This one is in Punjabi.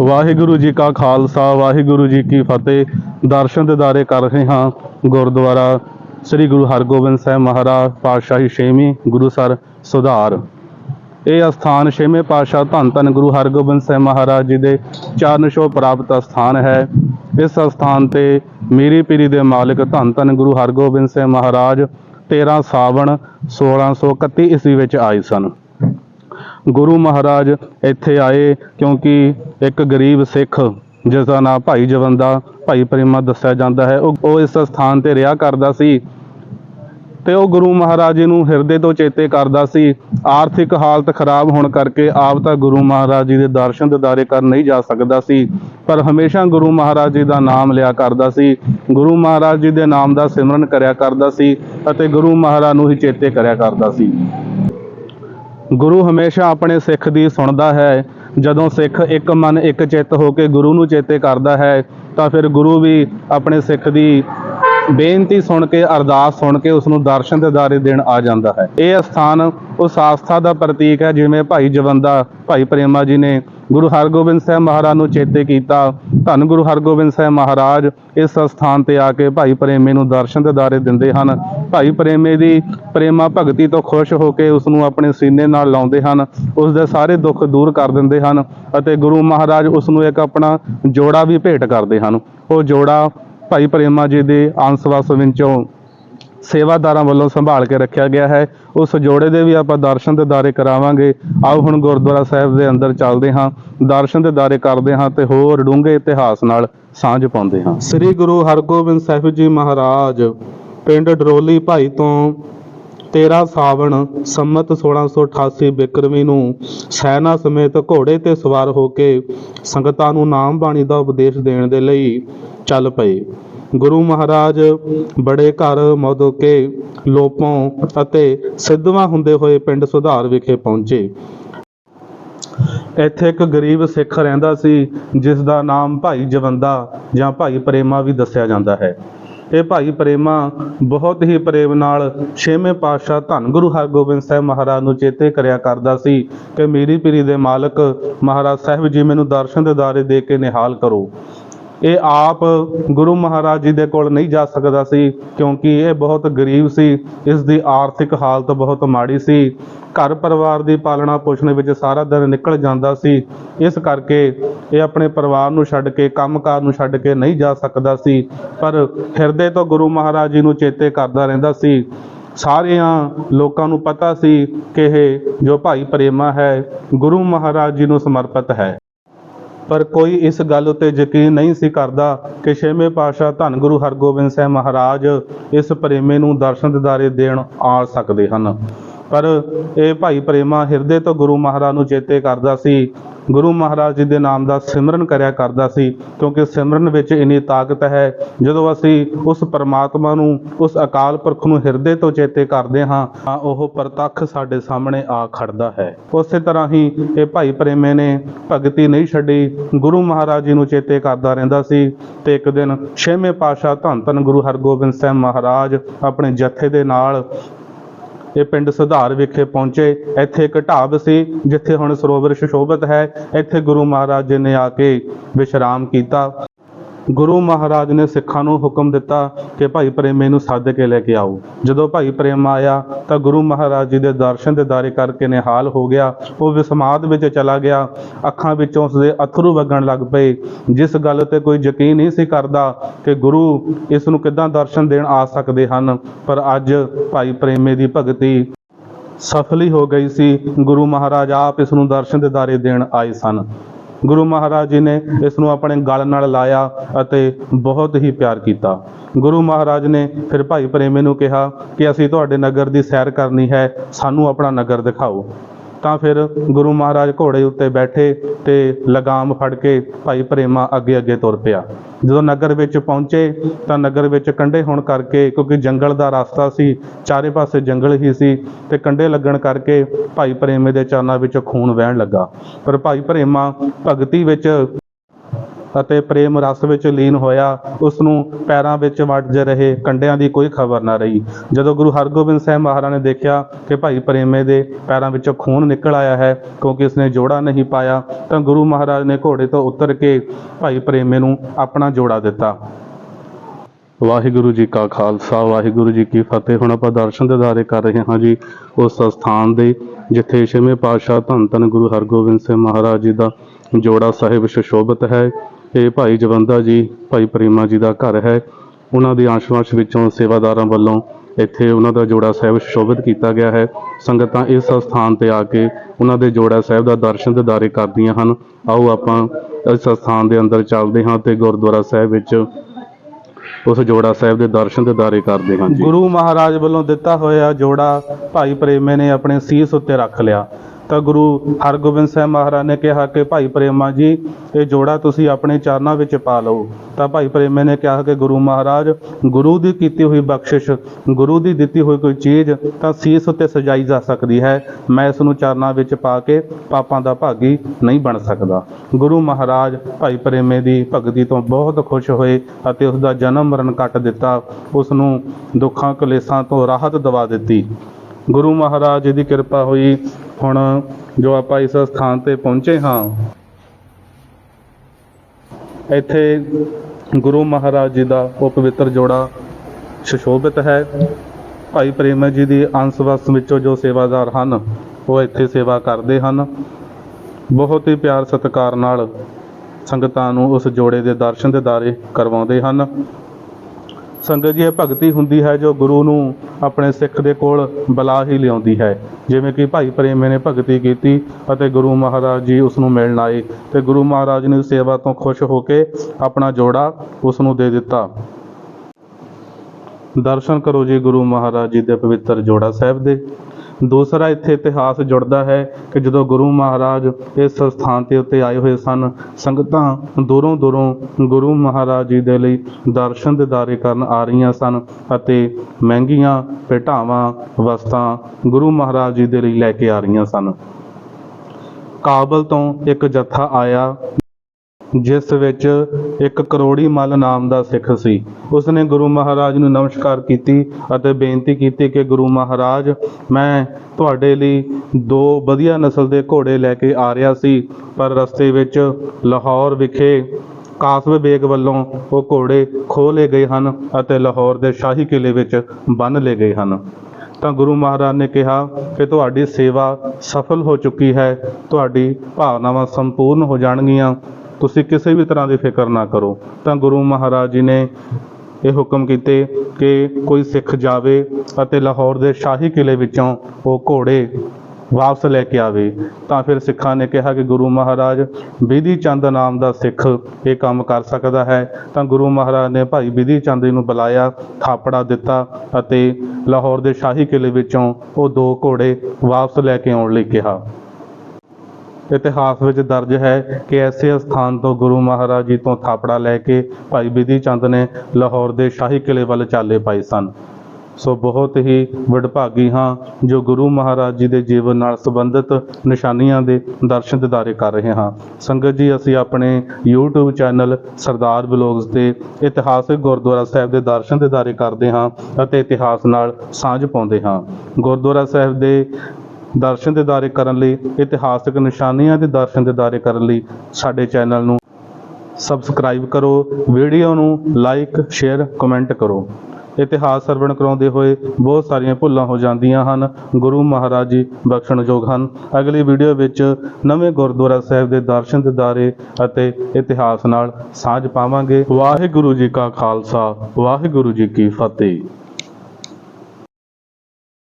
ਵਾਹਿਗੁਰੂ ਜੀ ਕਾ ਖਾਲਸਾ, ਵਾਹਿਗੁਰੂ ਜੀ ਕੀ ਫਤਿਹ। ਦਰਸ਼ਨ ਦਿਦਾਰੇ ਕਰ ਰਹੇ ਹਾਂ ਗੁਰਦੁਆਰਾ ਸ੍ਰੀ ਗੁਰੂ ਹਰਗੋਬਿੰਦ ਸਾਹਿਬ ਮਹਾਰਾਜ ਪਾਤਸ਼ਾਹੀ ਛੇਵੀਂ ਗੁਰੂ ਸਰ ਸੁਧਾਰ। ਇਹ ਅਸਥਾਨ ਛੇਵੇਂ ਪਾਤਸ਼ਾਹ ਧੰਨ ਧੰਨ ਗੁਰੂ ਹਰਗੋਬਿੰਦ ਸਾਹਿਬ ਮਹਾਰਾਜ ਜੀ ਦੇ ਚਰਨ ਛੋਹ ਪ੍ਰਾਪਤ ਅਸਥਾਨ ਹੈ। ਇਸ ਅਸਥਾਨ ਤੇ ਮੀਰੀ ਪੀਰੀ ਦੇ ਮਾਲਕ ਧੰਨ ਧੰਨ ਗੁਰੂ ਹਰਗੋਬਿੰਦ ਸਾਹਿਬ ਮਹਾਰਾਜ 13 ਸਾਵਣ 1631 ਈਸਵੀ ਵਿੱਚ ਆਏ ਸਨ। ਗੁਰੂ ਮਹਾਰਾਜ ਇੱਥੇ ਆਏ ਕਿਉਂਕਿ ਇੱਕ ਗਰੀਬ ਸਿੱਖ ਜਿਸ ਦਾ ਨਾਮ ਭਾਈ ਜਵੰਦਾ, ਭਾਈ ਪ੍ਰੇਮਾ ਦੱਸਿਆ ਜਾਂਦਾ ਹੈ, ਉਹ ਉਹ ਇਸ ਸਥਾਨ ਤੇ ਰਿਹਾ ਕਰਦਾ ਸੀ ਤੇ ਉਹ ਗੁਰੂ ਮਹਾਰਾਜ ਜੀ ਨੂੰ ਹਿਰਦੇ ਤੋਂ ਚੇਤੇ ਕਰਦਾ ਸੀ। ਆਰਥਿਕ ਹਾਲਤ ਖਰਾਬ ਹੋਣ ਕਰਕੇ ਆਪ ਤਾਂ ਗੁਰੂ ਮਹਾਰਾਜ ਜੀ ਦੇ ਦਰਸ਼ਨ ਦਿਦਾਰੇ ਕਰਨ ਨਹੀਂ ਜਾ ਸਕਦਾ ਸੀ, ਪਰ ਹਮੇਸ਼ਾ ਗੁਰੂ ਮਹਾਰਾਜ ਜੀ ਦਾ ਨਾਮ ਲਿਆ ਕਰਦਾ ਸੀ। ਗੁਰੂ ਮਹਾਰਾਜ ਜੀ ਦੇ ਨਾਮ ਦਾ ਸਿਮਰਨ ਕਰਿਆ ਕਰਦਾ ਸੀ ਅਤੇ ਗੁਰੂ ਮਹਾਰਾਜ ਨੂੰ ਹੀ ਚੇਤੇ ਕਰਿਆ ਕਰਦਾ ਸੀ। ਗੁਰੂ ਹਮੇਸ਼ਾ ਆਪਣੇ ਸਿੱਖ ਦੀ ਸੁਣਦਾ ਹੈ। ਜਦੋਂ ਸਿੱਖ ਇੱਕ ਮਨ, ਇੱਕ ਚਿੱਤ ਹੋ ਕੇ ਗੁਰੂ ਨੂੰ ਚੇਤੇ ਕਰਦਾ ਹੈ, ਤਾਂ ਫਿਰ ਗੁਰੂ ਵੀ ਆਪਣੇ ਸਿੱਖ ਦੀ ਬੇਨਤੀ ਸੁਣ ਕੇ, ਅਰਦਾਸ ਸੁਣ ਕੇ ਉਸ ਨੂੰ ਦਰਸ਼ਨ ਦਿਦਾਰੇ ਦੇਣ ਆ ਜਾਂਦਾ ਹੈ। ਇਹ ਅਸਥਾਨ ਉਸ ਆਸਥਾ ਦਾ ਪ੍ਰਤੀਕ ਹੈ, ਜਿਵੇਂ ਭਾਈ ਜਵੰਦਾ, ਭਾਈ ਪ੍ਰੇਮਾ ਜੀ ਨੇ ਗੁਰੂ ਹਰਗੋਬਿੰਦ ਸਾਹਿਬ ਮਹਾਰਾਜ ਨੂੰ ਚੇਤੇ ਕੀਤਾ। ਧੰਨ ਗੁਰੂ ਹਰਗੋਬਿੰਦ ਸਾਹਿਬ ਮਹਾਰਾਜ ਇਸ ਸਥਾਨ ਤੇ ਆ ਕੇ ਭਾਈ ਪ੍ਰੇਮੇ ਨੂੰ ਦਰਸ਼ਨ ਦਿਦਾਰੇ ਦਿੰਦੇ ਹਨ। ਭਾਈ ਪ੍ਰੇਮੇ ਦੀ ਪ੍ਰੇਮਾ ਭਗਤੀ ਤੋਂ ਖੁਸ਼ ਹੋ ਕੇ ਉਸ ਨੂੰ ਆਪਣੇ ਸੀਨੇ ਨਾਲ ਲਾਉਂਦੇ ਹਨ। ਉਸ ਦੇ ਸਾਰੇ ਦੁੱਖ ਦੂਰ ਕਰ ਦਿੰਦੇ ਹਨ ਅਤੇ ਗੁਰੂ ਮਹਾਰਾਜ ਉਸ ਨੂੰ ਇੱਕ ਆਪਣਾ ਜੋੜਾ ਵੀ ਭੇਟ ਕਰਦੇ ਹਨ। ਉਹ ਜੋੜਾ ਭਾਈ ਪ੍ਰੇਮਾ ਜੀ ਦੇ ਅੰਸਵਸ ਵਿੱਚੋਂ ਸੇਵਾਦਾਰਾਂ ਵੱਲੋਂ ਸੰਭਾਲ ਕੇ ਰੱਖਿਆ ਗਿਆ ਹੈ। ਉਸ ਜੋੜੇ ਦੇ ਵੀ ਆਪਾਂ ਦਰਸ਼ਨ ਦੇ ਦਿਦਾਰੇ ਕਰਾਵਾਂਗੇ। ਆਓ ਹੁਣ ਗੁਰਦੁਆਰਾ ਸਾਹਿਬ ਦੇ ਅੰਦਰ ਚੱਲਦੇ ਹਾਂ। ਦਰਸ਼ਨ ਦੇ ਦਿਦਾਰੇ ਕਰਦੇ ਹਾਂ ਤੇ ਹੋਰ ਡੂੰਘੇ ਇਤਿਹਾਸ ਨਾਲ ਸਾਂਝ ਪਾਉਂਦੇ ਹਾਂ। ਸ੍ਰੀ ਗੁਰੂ ਹਰਗੋਬਿੰਦ ਸਾਹਿਬ ਜੀ ਮਹਾਰਾਜ, ਪਿੰਡ ਡਰੋਲੀ ਭਾਈ ਤੋਂ 13 ਸਾਵਣ ਸੰਮਤ 1688 ਬਿਕਰਮੀ ਨੂੰ ਸੈਨਾ ਸਮੇਤ ਘੋੜੇ ਤੇ ਸਵਾਰ ਹੋ ਕੇ ਸੰਗਤਾਂ ਨੂੰ ਨਾਮ ਬਾਣੀ ਦਾ ਉਪਦੇਸ਼ ਦੇਣ ਦੇ ਲਈ ਚੱਲ ਪਏ। ਗੁਰੂ ਮਹਾਰਾਜ ਬੜੇ ਘਰ ਮੋਦੋਕੇ ਲੋਪੋਂ ਅਤੇ ਸਿੱਧਵਾਂ ਹੁੰਦੇ ਹੋਏ ਪਿੰਡ ਸੁਧਾਰ ਵਿਖੇ ਪਹੁੰਚੇ। ਇੱਥੇ ਇੱਕ ਗਰੀਬ ਸਿੱਖ ਰਹਿੰਦਾ ਸੀ ਜਿਸ ਦਾ ਨਾਮ ਭਾਈ ਜਵੰਦਾ ਜਾਂ ਭਾਈ ਪ੍ਰੇਮਾ ਵੀ ਦੱਸਿਆ ਜਾਂਦਾ ਹੈ। ਇਹ ਭਾਈ ਪ੍ਰੇਮਾ ਬਹੁਤ ਹੀ ਪ੍ਰੇਮ ਨਾਲ ਛੇਵੇਂ ਪਾਤਸ਼ਾਹ ਧੰਨ ਗੁਰੂ ਹਰਗੋਬਿੰਦ ਸਾਹਿਬ ਮਹਾਰਾਜ ਨੂੰ ਚੇਤੇ ਕਰਿਆ ਕਰਦਾ ਸੀ ਕਿ ਮੇਰੀ ਪੀਰੀ ਦੇ ਮਾਲਕ ਮਹਾਰਾਜ ਸਾਹਿਬ ਜੀ ਮੈਨੂੰ ਦਰਸ਼ਨ ਦੇ ਦਿਦਾਰੇ ਦੇ ਕੇ ਨਿਹਾਲ ਕਰੋ। ਇਹ ਆਪ ਗੁਰੂ ਮਹਾਰਾਜ ਜੀ ਦੇ ਕੋਲ ਨਹੀਂ ਜਾ ਸਕਦਾ ਸੀ, ਕਿਉਂਕਿ ਇਹ ਬਹੁਤ ਗਰੀਬ ਸੀ, ਇਸ ਦੀ ਆਰਥਿਕ ਹਾਲਤ ਬਹੁਤ ਮਾੜੀ ਸੀ। ਘਰ ਪਰਿਵਾਰ ਦੀ ਪਾਲਣਾ ਪੋਸ਼ਣ ਵਿੱਚ ਸਾਰਾ ਦਿਨ ਨਿਕਲ ਜਾਂਦਾ ਸੀ। ਇਸ ਕਰਕੇ ਇਹ ਆਪਣੇ ਪਰਿਵਾਰ ਨੂੰ ਛੱਡ ਕੇ, ਕੰਮਕਾਰ ਨੂੰ ਛੱਡ ਕੇ ਨਹੀਂ ਜਾ ਸਕਦਾ ਸੀ। ਪਰ ਹਿਰਦੇ ਤੋਂ ਗੁਰੂ ਮਹਾਰਾਜ ਜੀ ਨੂੰ ਚੇਤੇ ਕਰਦਾ ਰਹਿੰਦਾ ਸੀ। ਸਾਰਿਆਂ ਲੋਕਾਂ ਨੂੰ ਪਤਾ ਸੀ ਕਿ ਇਹ ਜੋ ਭਾਈ ਪ੍ਰੇਮਾ ਹੈ, ਗੁਰੂ ਮਹਾਰਾਜ ਜੀ ਨੂੰ ਸਮਰਪਿਤ ਹੈ। ਪਰ ਕੋਈ ਇਸ ਗੱਲ ਉੱਤੇ ਯਕੀਨ ਨਹੀਂ ਸੀ ਕਰਦਾ ਕਿ ਛੇਵੇਂ ਪਾਤਸ਼ਾਹ ਧੰਨ ਗੁਰੂ ਹਰਗੋਬਿੰਦ ਸਾਹਿਬ ਮਹਾਰਾਜ ਇਸ ਪ੍ਰੇਮੇ ਨੂੰ ਦਰਸ਼ਨ ਦਿਦਾਰੇ ਦੇਣ ਆ ਸਕਦੇ ਹਨ। ਪਰ ਇਹ ਭਾਈ ਪ੍ਰੇਮਾ ਹਿਰਦੇ ਤੋਂ ਗੁਰੂ ਮਹਾਰਾਜ ਨੂੰ ਚੇਤੇ ਕਰਦਾ ਸੀ ਗੁਰੂ ਮਹਾਰਾਜ ਜੀ ਦੇ ਨਾਮ ਦਾ ਸਿਮਰਨ ਕਰਿਆ ਕਰਦਾ ਸੀ, ਕਿਉਂਕਿ ਸਿਮਰਨ ਵਿੱਚ ਇੰਨੀ ਤਾਕਤ ਹੈ, ਜਦੋਂ ਅਸੀਂ ਉਸ ਪਰਮਾਤਮਾ ਨੂੰ, ਉਸ ਅਕਾਲ ਪੁਰਖ ਨੂੰ ਹਿਰਦੇ ਤੋਂ ਚੇਤੇ ਕਰਦੇ ਹਾਂ, ਤਾਂ ਉਹ ਪ੍ਰਤੱਖ ਸਾਡੇ ਸਾਹਮਣੇ ਆ ਖੜਦਾ ਹੈ। ਉਸੇ ਤਰ੍ਹਾਂ ਹੀ ਇਹ ਭਾਈ ਪ੍ਰੇਮੇ ਨੇ ਭਗਤੀ ਨਹੀਂ ਛੱਡੀ, ਗੁਰੂ ਮਹਾਰਾਜ ਜੀ ਨੂੰ ਚੇਤੇ ਕਰਦਾ ਰਹਿੰਦਾ ਸੀ ਤੇ ਇੱਕ ਦਿਨ ਛੇਵੇਂ ਪਾਤਸ਼ਾਹ ਧੰਨ ਧੰਨ ਗੁਰੂ ਹਰਗੋਬਿੰਦ ਸਾਹਿਬ ਮਹਾਰਾਜ ਆਪਣੇ ਜਥੇ ਦੇ ਨਾਲ ਇਹ ਪਿੰਡ ਸੁਧਾਰ ਵਿਖੇ ਪਹੁੰਚੇ। ਇੱਥੇ ਇੱਕ ਢਾਬ ਸੀ, ਜਿੱਥੇ ਹੁਣ ਸਰੋਵਰ ਸੁਸ਼ੋਭਿਤ ਹੈ। ਇੱਥੇ ਗੁਰੂ ਮਹਾਰਾਜ ਜੀ ਨੇ ਆ ਕੇ ਵਿਸ਼ਰਾਮ ਕੀਤਾ। ਗੁਰੂ ਮਹਾਰਾਜ ਨੇ ਸਿੱਖਾਂ ਨੂੰ ਹੁਕਮ ਦਿੱਤਾ ਕਿ ਭਾਈ ਪ੍ਰੇਮੇ ਨੂੰ ਸੱਦ ਕੇ ਲੈ ਕੇ ਆਓ। ਜਦੋਂ ਭਾਈ ਪ੍ਰੇਮ ਆਇਆ ਤਾਂ ਗੁਰੂ ਮਹਾਰਾਜ ਜੀ ਦੇ ਦਰਸ਼ਨ ਦੇ ਦਿਦਾਰੇ ਕਰਕੇ ਨਿਹਾਲ ਹੋ ਗਿਆ। ਉਹ ਵਿਸਮਾਦ ਵਿੱਚ ਚਲਾ ਗਿਆ। ਅੱਖਾਂ ਵਿੱਚੋਂ ਉਸਦੇ ਅਥਰੂ ਵਗਣ ਲੱਗ ਪਏ। ਜਿਸ ਗੱਲ ਤੇ ਕੋਈ ਯਕੀਨ ਨਹੀਂ ਸੀ ਕਰਦਾ ਕਿ ਗੁਰੂ ਇਸ ਨੂੰ ਕਿੱਦਾਂ ਦਰਸ਼ਨ ਦੇਣ ਆ ਸਕਦੇ ਹਨ। ਪਰ ਅੱਜ ਭਾਈ ਪ੍ਰੇਮੇ ਦੀ ਭਗਤੀ ਸਫਲੀ ਹੋ ਗਈ ਸੀ। ਗੁਰੂ ਮਹਾਰਾਜ ਆਪ ਇਸ ਨੂੰ ਦਰਸ਼ਨ ਦਿਦਾਰੇ ਦੇਣ ਆਏ ਸਨ। ਗੁਰੂ ਮਹਾਰਾਜ ਜੀ ਨੇ ਇਸ ਨੂੰ ਆਪਣੇ ਗਲ ਨਾਲ ਲਾਇਆ ਅਤੇ ਬਹੁਤ ਹੀ ਪਿਆਰ ਕੀਤਾ। ਗੁਰੂ ਮਹਾਰਾਜ ਨੇ ਫਿਰ ਭਾਈ ਪ੍ਰੇਮੇ ਨੂੰ ਕਿਹਾ ਕਿ ਅਸੀਂ ਤੁਹਾਡੇ ਨਗਰ ਦੀ ਸੈਰ ਕਰਨੀ ਹੈ, ਸਾਨੂੰ ਆਪਣਾ ਨਗਰ ਦਿਖਾਓ। ਤਾਂ ਫਿਰ ਗੁਰੂ ਮਹਾਰਾਜ ਘੋੜੇ ਉੱਤੇ ਬੈਠੇ ਤੇ ਲਗਾਮ ਫੜ ਕੇ ਭਾਈ ਪ੍ਰੇਮਾ ਅੱਗੇ ਅੱਗੇ ਤੁਰ ਪਿਆ। ਜਦੋਂ ਨਗਰ ਵਿੱਚ ਪਹੁੰਚੇ ਤਾਂ ਨਗਰ ਵਿੱਚ ਕੰਢੇ ਹੋਣ ਕਰਕੇ, ਕਿਉਂਕਿ ਜੰਗਲ ਦਾ ਰਸਤਾ ਸੀ, ਚਾਰੇ ਪਾਸੇ ਜੰਗਲ ਹੀ ਸੀ, ਤੇ ਕੰਢੇ ਲੱਗਣ ਕਰਕੇ ਭਾਈ ਪ੍ਰੇਮੇ ਦੇ ਚਰਨਾਂ ਵਿੱਚ ਖੂਨ ਵਹਿਣ ਲੱਗਾ। ਪਰ ਭਾਈ ਪ੍ਰੇਮਾ ਭਗਤੀ ਵਿੱਚ ਅਤੇ ਪ੍ਰੇਮ ਰਸ ਵਿੱਚ ਲੀਨ ਹੋਇਆ ਉਸ ਨੂੰ ਪੈਰਾਂ ਵਿੱਚ ਵੱਜਦੇ ਰਹੇ ਕੰਡਿਆਂ ਦੀ ਕੋਈ ਖਬਰ ਨਾ ਰਹੀ। ਜਦੋਂ ਗੁਰੂ ਹਰਗੋਬਿੰਦ ਸਾਹਿਬ ਮਹਾਰਾਜ ਨੇ ਦੇਖਿਆ ਕਿ ਭਾਈ ਪ੍ਰੇਮੇ ਦੇ ਪੈਰਾਂ ਵਿੱਚੋਂ ਖੂਨ ਨਿਕਲ ਆਇਆ ਹੈ, ਕਿਉਂਕਿ ਇਸਨੇ ਜੋੜਾ ਨਹੀਂ ਪਾਇਆ, ਤਾਂ ਗੁਰੂ ਮਹਾਰਾਜ ਨੇ ਘੋੜੇ ਤੋਂ ਉਤਰ ਕੇ ਭਾਈ ਪ੍ਰੇਮੇ ਨੂੰ ਆਪਣਾ ਜੋੜਾ ਦਿੱਤਾ। ਵਾਹਿਗੁਰੂ ਜੀ ਕਾ ਖਾਲਸਾ, ਵਾਹਿਗੁਰੂ ਜੀ ਕੀ ਫਤਿਹ। ਹੁਣ ਆਪਾਂ ਦਰਸ਼ਨ ਦਿਦਾਰੇ ਕਰ ਰਹੇ ਹਾਂ ਜੀ, ਉਸ ਸਥਾਨ ਦੇ, ਜਿੱਥੇ ਛੇਵੇਂ ਪਾਤਸ਼ਾਹ ਧੰਨ ਧੰਨ ਗੁਰੂ ਹਰਗੋਬਿੰਦ ਸਿੰਘ ਮਹਾਰਾਜ ਜੀ ਦਾ ਜੋੜਾ ਸਾਹਿਬ ਸੁਸ਼ੋਭਿਤ ਹੈ। ਇਹ ਭਾਈ ਜਵੰਦਾ ਜੀ, ਭਾਈ ਪ੍ਰੇਮਾ ਜੀ ਦਾ ਘਰ ਹੈ। ਉਹਨਾਂ ਦੇ ਆਸ਼ਵਾਸ ਵਿੱਚੋਂ ਸੇਵਾਦਾਰਾਂ ਵੱਲੋਂ ਇੱਥੇ ਉਹਨਾਂ ਦਾ ਜੋੜਾ ਸਾਹਿਬ ਸ਼ੋਭਿਤ ਕੀਤਾ ਗਿਆ ਹੈ। ਸੰਗਤਾਂ ਇਸ ਸਥਾਨ ਤੇ ਆ ਕੇ ਉਹਨਾਂ ਦੇ ਜੋੜਾ ਸਾਹਿਬ ਦਾ ਦਰਸ਼ਨ ਦਿਦਾਰੇ ਕਰਦੀਆਂ ਹਨ। ਆਓ ਆਪਾਂ ਇਸ ਸਥਾਨ ਦੇ ਅੰਦਰ ਚੱਲਦੇ ਹਾਂ ਤੇ ਗੁਰਦੁਆਰਾ ਸਾਹਿਬ ਵਿੱਚ ਉਸ ਜੋੜਾ ਸਾਹਿਬ ਦੇ ਦਰਸ਼ਨ ਦਿਦਾਰੇ ਕਰਦੇ ਹਾਂ ਜੀ। ਗੁਰੂ ਮਹਾਰਾਜ ਵੱਲੋਂ ਦਿੱਤਾ ਹੋਇਆ ਜੋੜਾ ਭਾਈ ਪ੍ਰੇਮੇ ਨੇ ਆਪਣੇ ਸੀਸ ਉੱਤੇ ਰੱਖ ਲਿਆ। ਤਾਂ ਗੁਰੂ ਹਰਗੋਬਿੰਦ ਸਾਹਿਬ ਮਹਾਰਾਜ ਨੇ ਕਿਹਾ ਕਿ ਭਾਈ ਪ੍ਰੇਮਾ ਜੀ, ਇਹ ਜੋੜਾ ਤੁਸੀਂ ਆਪਣੇ ਚਰਨਾਂ ਵਿੱਚ ਪਾ ਲਓ। ਤਾਂ ਭਾਈ ਪ੍ਰੇਮੇ ਨੇ ਕਿਹਾ ਕਿ ਗੁਰੂ ਮਹਾਰਾਜ, ਗੁਰੂ ਦੀ ਕੀਤੀ ਹੋਈ ਬਖਸ਼ਿਸ਼, ਗੁਰੂ ਦੀ ਦਿੱਤੀ ਹੋਈ ਕੋਈ ਚੀਜ਼ ਤਾਂ ਸੀਸ ਉੱਤੇ ਸਜਾਈ ਜਾ ਸਕਦੀ ਹੈ। ਮੈਂ ਇਸ ਨੂੰ ਚਰਨਾਂ ਵਿੱਚ ਪਾ ਕੇ ਪਾਪਾਂ ਦਾ ਭਾਗੀ ਨਹੀਂ ਬਣ ਸਕਦਾ। ਗੁਰੂ ਮਹਾਰਾਜ ਭਾਈ ਪ੍ਰੇਮੇ ਦੀ ਭਗਤੀ ਤੋਂ ਬਹੁਤ ਖੁਸ਼ ਹੋਏ ਅਤੇ ਉਸ ਦਾ ਜਨਮ ਮਰਨ ਕੱਟ ਦਿੱਤਾ। ਉਸ ਨੂੰ ਦੁੱਖਾਂ ਕਲੇਸ਼ਾਂ ਤੋਂ ਰਾਹਤ ਦਵਾ ਦਿੱਤੀ। ਗੁਰੂ ਮਹਾਰਾਜ ਜੀ ਦੀ ਕਿਰਪਾ ਹੋਈ। ਹੁਣ ਜੋ ਆਪਾਂ ਇਸ ਸਥਾਨ ਤੇ ਪਹੁੰਚੇ ਹਾਂ, ਇੱਥੇ ਗੁਰੂ ਮਹਾਰਾਜ ਜੀ ਦਾ ਉਹ ਪਵਿੱਤਰ ਜੋੜਾ ਸੁਸ਼ੋਭਿਤ ਹੈ। ਭਾਈ ਪ੍ਰੇਮ ਜੀ ਦੀ ਅੰਸ਼ ਵਸ ਵਿੱਚੋਂ ਜੋ ਸੇਵਾਦਾਰ ਹਨ, ਉਹ ਇੱਥੇ ਸੇਵਾ ਕਰਦੇ ਹਨ। ਬਹੁਤ ਹੀ ਪਿਆਰ ਸਤਿਕਾਰ ਨਾਲ ਸੰਗਤਾਂ ਨੂੰ ਉਸ ਜੋੜੇ ਦੇ ਦਰਸ਼ਨ ਦੇ ਦਿਦਾਰੇ ਕਰਵਾਉਂਦੇ ਹਨ। ਸੰਗਤ ਜੀ, ਇਹ ਭਗਤੀ ਹੁੰਦੀ ਹੈ ਜੋ ਗੁਰੂ ਨੂੰ ਆਪਣੇ ਸਿੱਖ ਦੇ ਕੋਲ ਬੁਲਾ ਹੀ ਲਿਆਉਂਦੀ ਹੈ। ਜਿਵੇਂ ਕਿ ਭਾਈ ਪ੍ਰੇਮੇ ਨੇ ਭਗਤੀ ਕੀਤੀ ਅਤੇ ਗੁਰੂ ਮਹਾਰਾਜ ਜੀ ਉਸ ਨੂੰ ਮਿਲਣ ਆਏ ਤੇ ਗੁਰੂ ਮਹਾਰਾਜ ਨੇ ਸੇਵਾ ਤੋਂ ਖੁਸ਼ ਹੋ ਕੇ ਆਪਣਾ ਜੋੜਾ ਉਸ ਨੂੰ ਦੇ ਦਿੱਤਾ। ਦਰਸ਼ਨ ਕਰੋ ਜੀ ਗੁਰੂ ਮਹਾਰਾਜ ਜੀ ਦੇ ਪਵਿੱਤਰ ਜੋੜਾ ਸਾਹਿਬ ਦੇ। ਦੂਸਰਾ ਇੱਥੇ ਇਤਿਹਾਸ ਜੁੜਦਾ ਹੈ ਕਿ ਜਦੋਂ ਗੁਰੂ ਮਹਾਰਾਜ ਇਸ ਸਥਾਨ ਤੇ ਉੱਤੇ ਆਏ ਹੋਏ ਸਨ, ਸੰਗਤਾਂ ਦੂਰੋਂ ਦੂਰੋਂ ਗੁਰੂ ਮਹਾਰਾਜ ਜੀ ਦੇ ਲਈ ਦਰਸ਼ਨ ਦਿਦਾਰੇ ਕਰਨ ਆ ਰਹੀਆਂ ਸਨ ਅਤੇ ਮਹਿੰਗੀਆਂ ਭੇਟਾਵਾਂ, ਵਸਤਾਂ ਗੁਰੂ ਮਹਾਰਾਜ ਜੀ ਦੇ ਲਈ ਲੈ ਕੇ ਆ ਰਹੀਆਂ ਸਨ। ਕਾਬਲ ਤੋਂ ਇੱਕ ਜੱਥਾ ਆਇਆ। ਜਿਸ ਵਿੱਚ ਇੱਕ ਕਰੋੜੀ ਮੱਲ ਨਾਮ ਦਾ ਸਿੱਖ ਸੀ। ਉਸਨੇ ਗੁਰੂ ਮਹਾਰਾਜ ਨੂੰ ਨਮਸਕਾਰ ਕੀਤੀ ਅਤੇ ਬੇਨਤੀ ਕੀਤੀ ਕਿ ਗੁਰੂ ਮਹਾਰਾਜ, ਮੈਂ ਤੁਹਾਡੇ ਲਈ ਦੋ ਵਧੀਆ ਨਸਲ ਦੇ ਘੋੜੇ ਲੈ ਕੇ ਆ ਰਿਹਾ ਸੀ, ਪਰ ਰਸਤੇ ਵਿੱਚ ਲਾਹੌਰ ਵਿਖੇ ਕਾਸਬ ਬੇਗ ਵੱਲੋਂ ਉਹ ਘੋੜੇ ਖੋਹ ਲਏ ਗਏ ਹਨ ਅਤੇ ਲਾਹੌਰ ਦੇ ਸ਼ਾਹੀ ਕਿਲੇ ਵਿੱਚ ਬੰਨ ਲਏ ਗਏ ਹਨ। ਤਾਂ ਗੁਰੂ ਮਹਾਰਾਜ ਨੇ ਕਿਹਾ ਕਿ ਤੁਹਾਡੀ ਸੇਵਾ ਸਫਲ ਹੋ ਚੁੱਕੀ ਹੈ, ਤੁਹਾਡੀ ਭਾਵਨਾਵਾਂ ਸੰਪੂਰਨ ਹੋ ਜਾਣਗੀਆਂ। ਤੁਸੀਂ ਕਿਸੇ ਵੀ ਤਰ੍ਹਾਂ ਦੀ ਫਿਕਰ ਨਾ ਕਰੋ। ਤਾਂ ਗੁਰੂ ਮਹਾਰਾਜ ਜੀ ਨੇ ਇਹ ਹੁਕਮ ਕੀਤੇ ਕਿ ਕੋਈ ਸਿੱਖ ਜਾਵੇ ਅਤੇ ਲਾਹੌਰ ਦੇ ਸ਼ਾਹੀ ਕਿਲੇ ਵਿੱਚੋਂ ਉਹ ਘੋੜੇ ਵਾਪਸ ਲੈ ਕੇ ਆਵੇ। ਤਾਂ ਫਿਰ ਸਿੱਖਾਂ ਨੇ ਕਿਹਾ ਕਿ ਗੁਰੂ ਮਹਾਰਾਜ ਬਿਧੀ ਚੰਦ ਨਾਮ ਦਾ ਸਿੱਖ ਇਹ ਕੰਮ ਕਰ ਸਕਦਾ ਹੈ। ਤਾਂ ਗੁਰੂ ਮਹਾਰਾਜ ਨੇ ਭਾਈ ਬਿਧੀ ਚੰਦ ਜੀ ਨੂੰ ਬੁਲਾਇਆ, ਥਾਪੜਾ ਦਿੱਤਾ ਅਤੇ ਲਾਹੌਰ ਦੇ ਸ਼ਾਹੀ ਕਿਲੇ ਵਿੱਚੋਂ ਉਹ ਦੋ ਘੋੜੇ ਵਾਪਸ ਲੈ ਕੇ ਆਉਣ ਲਈ ਕਿਹਾ। ਇਤਿਹਾਸ ਵਿੱਚ ਦਰਜ ਹੈ ਕਿ ਐਸੇ ਸਥਾਨ ਤੋਂ ਗੁਰੂ ਮਹਾਰਾਜ ਜੀ ਤੋਂ ਥਾਪੜਾ ਲੈ ਕੇ ਭਾਈ ਬਿਧੀ ਚੰਦ ਨੇ ਲਾਹੌਰ ਦੇ ਸ਼ਾਹੀ ਕਿਲੇ ਵੱਲ ਚਾਲੇ ਪਾਏ ਸਨ। ਸੋ ਬਹੁਤ ਹੀ ਵਡਭਾਗੀ ਹਾਂ ਜੋ ਗੁਰੂ ਮਹਾਰਾਜ ਜੀ ਦੇ ਜੀਵਨ ਨਾਲ ਸੰਬੰਧਿਤ ਨਿਸ਼ਾਨੀਆਂ ਦੇ ਦਰਸ਼ਨ ਦਿਦਾਰੇ ਕਰ ਰਹੇ ਹਾਂ। ਸੰਗਤ ਜੀ, ਅਸੀਂ ਆਪਣੇ YouTube ਚੈਨਲ ਸਰਦਾਰ ਬਲੌਗਸ ਤੇ ਇਤਿਹਾਸਕ ਗੁਰਦੁਆਰਾ ਸਾਹਿਬ ਦੇ ਦਰਸ਼ਨ ਦਿਦਾਰੇ ਕਰਦੇ ਹਾਂ ਅਤੇ ਇਤਿਹਾਸ ਨਾਲ ਸਾਂਝ ਪਾਉਂਦੇ ਹਾਂ। ਗੁਰਦੁਆਰਾ ਸਾਹਿਬ ਦੇ ਦਰਸ਼ਨ ਦੇ ਦਿਦਾਰੇ ਕਰਨ ਲਈ, ਇਤਿਹਾਸਕ ਨਿਸ਼ਾਨੀਆਂ ਦੇ ਦਰਸ਼ਨ ਦੇ ਦਿਦਾਰੇ ਕਰਨ ਲਈ ਸਾਡੇ ਚੈਨਲ ਨੂੰ ਸਬਸਕ੍ਰਾਈਬ ਕਰੋ ਵੀਡੀਓ ਨੂੰ ਲਾਈਕ ਸ਼ੇਅਰ ਕਮੈਂਟ ਕਰੋ। ਇਤਿਹਾਸ ਸਰਵਣ ਕਰਾਉਂਦੇ ਹੋਏ ਬਹੁਤ ਸਾਰੀਆਂ ਭੁੱਲਾਂ ਹੋ ਜਾਂਦੀਆਂ ਹਨ। ਗੁਰੂ ਮਹਾਰਾਜ ਜੀ ਬਖਸ਼ਣਯੋਗ ਹਨ। ਅਗਲੀ ਵੀਡੀਓ ਵਿੱਚ ਨਵੇਂ ਗੁਰਦੁਆਰਾ ਸਾਹਿਬ ਦੇ ਦਰਸ਼ਨ ਦਿਦਾਰੇ ਅਤੇ ਇਤਿਹਾਸ ਨਾਲ ਸਾਂਝ ਪਾਵਾਂਗੇ। ਵਾਹਿਗੁਰੂ ਜੀ ਕਾ ਖਾਲਸਾ, ਵਾਹਿਗੁਰੂ ਜੀ ਕੀ ਫਤਿਹ।